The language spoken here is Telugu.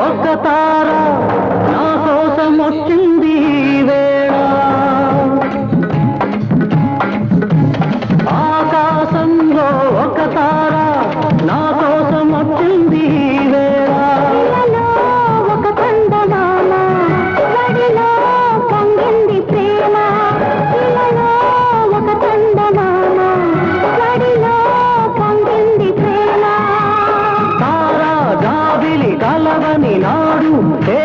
ఒక్క తార నా కోసం వచ్చింది వేళ ఆకాశంలో నాడు ఏ